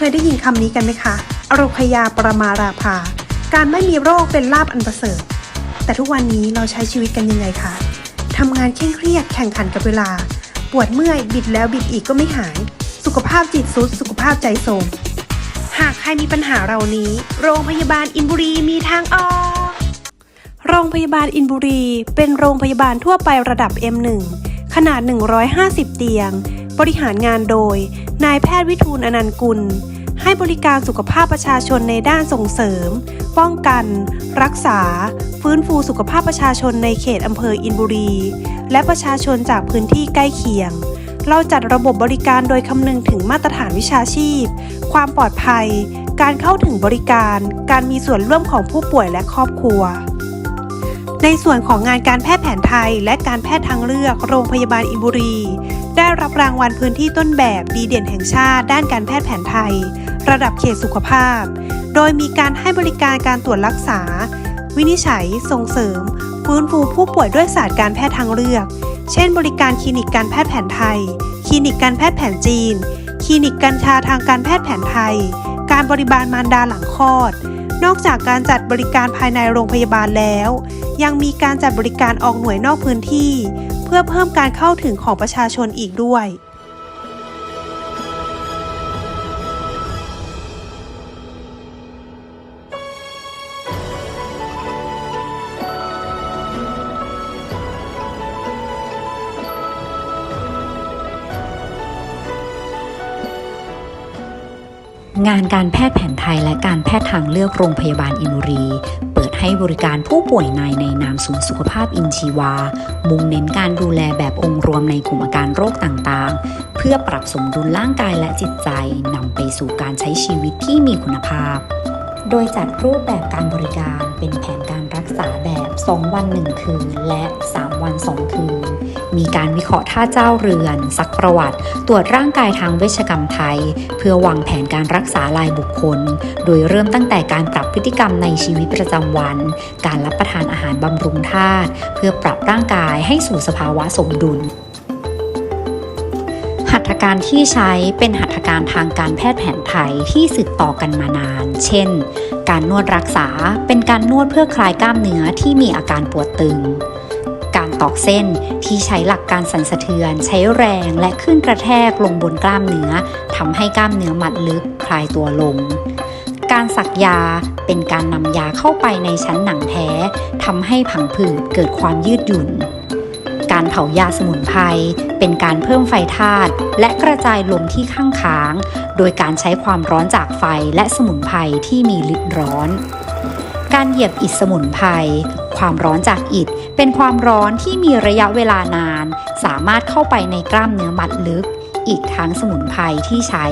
คยได้ยินคำนี้กันไหมคะอโรคยาปรมาราภา การไม่มีโรคเป็นลาบอันประเสริฐ แต่ทุกวันนี้เราใช้ชีวิตกันยังไงคะทำงานเคร่งเครียดแข่งขันกับเวลา ปวดเมื่อยบิดแล้วบิดอีกก็ไม่หาย สุขภาพจิตสุดสุขภาพใจโทรมหากใครมีปัญหาเหล่านี้ โรงพยาบาลอินบุรีมีทางออก โรงพยาบาลอินบุรี เป็นโรงพยาบาลทั่วไประดับ M1 ขนาด 150 เตียง บริหารงานโดย นายแพทย์วิทูลอนันต์กุล ให้บริการสุขภาพประชาชนในด้านส่งเสริม ป้องกัน รักษา ฟื้นฟูสุขภาพประชาชนในเขตอำเภออินบุรี และประชาชนจากพื้นที่ใกล้เคียง เราจัดระบบบริการโดยคำนึงถึงมาตรฐานวิชาชีพ ความปลอดภัย การเข้าถึงบริการ การมีส่วนร่วมของผู้ป่วยและครอบครัว ในส่วนของงานการแพทย์แผนไทย และการแพทย์ทางเลือกโรงพยาบาลอินบุรี ได้รับรางวัลพื้นที่ต้นแบบดีเด่นแห่งชาติ ด้านการแพทย์แผนไทย ระดับเขตสุขภาพ โดยมีการให้บริการการตรวจรักษา วินิจฉัย ส่งเสริม ฟื้นฟูผู้ป่วยด้วยศาสตร์การแพทย์ทางเลือก เช่น บริการคลินิกการแพทย์แผนไทย คลินิกการแพทย์แผนจีน คลินิกกัญชาทางการแพทย์แผนไทย การบริบาลมารดาหลังคลอด นอกจากการจัดบริการภายในโรงพยาบาลแล้ว ยังมีการจัดบริการออกหน่วยนอกพื้นที่ เพื่อเพิ่มการเข้าถึงของประชาชนอีกด้วย งานการแพทย์แผนไทยและการแพทย์ทางเลือกโรงพยาบาลอินบุรี เปิดให้บริการผู้ป่วยในในนามศูนย์สุขภาพอินชีวา มุ่งเน้นการดูแลแบบองค์รวมในกลุ่มอาการโรคต่างๆ เพื่อปรับสมดุลร่างกายและจิตใจนำไปสู่การใช้ชีวิตที่มีคุณภาพ โดยจัดรูปแบบการบริการเป็นแผนการรักษาแบบ 2 วัน 1 คืน และ 3 วัน 2 คืน มีการวิเคราะห์ท่าเจ้าเรือน ซักประวัติ ตรวจร่างกายทางเวชกรรมไทย เพื่อวางแผนการรักษารายบุคคล โดยเริ่มตั้งแต่การปรับพฤติกรรมในชีวิตประจำวัน การรับประทานอาหารบำรุงธาตุเพื่อปรับร่างกายให้สู่สภาวะสมดุลหัตถการที่ใช้เป็นหัตถการทางการแพทย์แผนไทยที่สืบต่อกันมานาน เช่น การนวดรักษาเป็นการนวดเพื่อคลายกล้ามเนื้อที่มีอาการปวดตึง ตอกเส้นที่ใช้หลักการสั่นสะเทือน ใช้แรงและขึ้นกระแทกลงบนกล้ามเนื้อทำให้กล้ามเนื้อมัดลึกคลายตัวลง การสักยาเป็นการนำยาเข้าไปในชั้นหนังแท้ทำให้ผังผืดเกิดความยืดหยุ่น การเผายาสมุนไพรเป็นการเพิ่มไฟธาตุและกระจายลมที่ข้างค้าง โดยการใช้ความร้อนจากไฟและสมุนไพรที่มีฤทธิ์ร้อนการเหยียบอิฐสมุนไพร ความร้อนจากอิฐเป็นความร้อนที่มีระยะเวลานาน สามารถเข้าไปในกล้ามเนื้อมัดลึก อีกทั้งสมุนไพรที่ใช้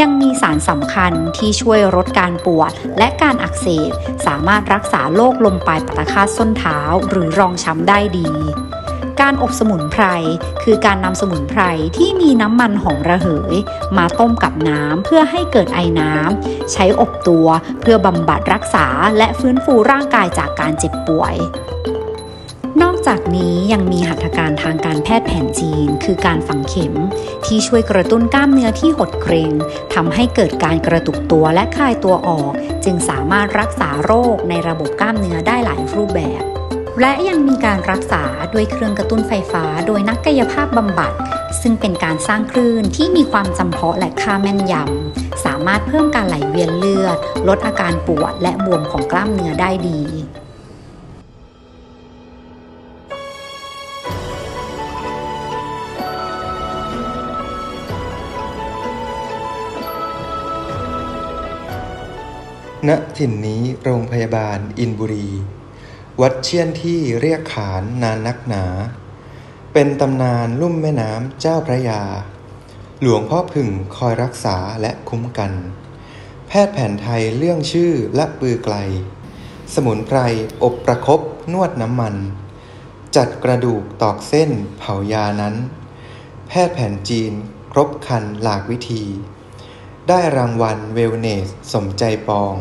ยังมีสารสำคัญที่ช่วยลดการปวดและการอักเสบ สามารถรักษาโรคลมปลายปตคาส้นเท้าหรือรองช้ำได้ดี การอบสมุนไพรคือการนำสมุนไพรที่มีน้ำมันหอมระเหย มาต้มกับน้ำเพื่อให้เกิดไอน้ำใช้อบตัวเพื่อบำบัดรักษาและฟื้นฟูร่างกายจากการเจ็บป่วย นอกจากนี้ยังมีหัตถการทางการแพทย์แผนจีน คือการฝังเข็ม ที่ช่วยกระตุ้นกล้ามเนื้อที่หดเกร็งทำให้เกิดการกระตุกตัวและคลายตัวออก จึงสามารถรักษาโรคในระบบกล้ามเนื้อได้หลายรูปแบบ และยังมีการรักษาด้วยเครื่องกระตุ้นไฟฟ้า โดยนักกายภาพบำบัด ซึ่งเป็นการสร้างคลื่นที่มีความจำเพาะและค่าแม่นยำ สามารถเพิ่มการไหลเวียนเลือด ลดอาการปวดและบวมของกล้ามเนื้อได้ดีณถิ่นนี้โรงพยาบาลอินบุรี วัดเชี่ยนที่เรียกขานนานนักหนา เป็นตำนานลุ่มแม่น้ำเจ้าพระยา หลวงพ่อผึ่งคอยรักษาและคุ้มกัน แพทย์แผนไทยเรื่องชื่อและปือไกล สมุนไพรอบประคบนวดน้ำมัน จัดกระดูกตอกเส้นเผายานั้น แพทย์แผนจีนครบคันหลากวิธี ได้รางวัลเวลเนสสมใจปอง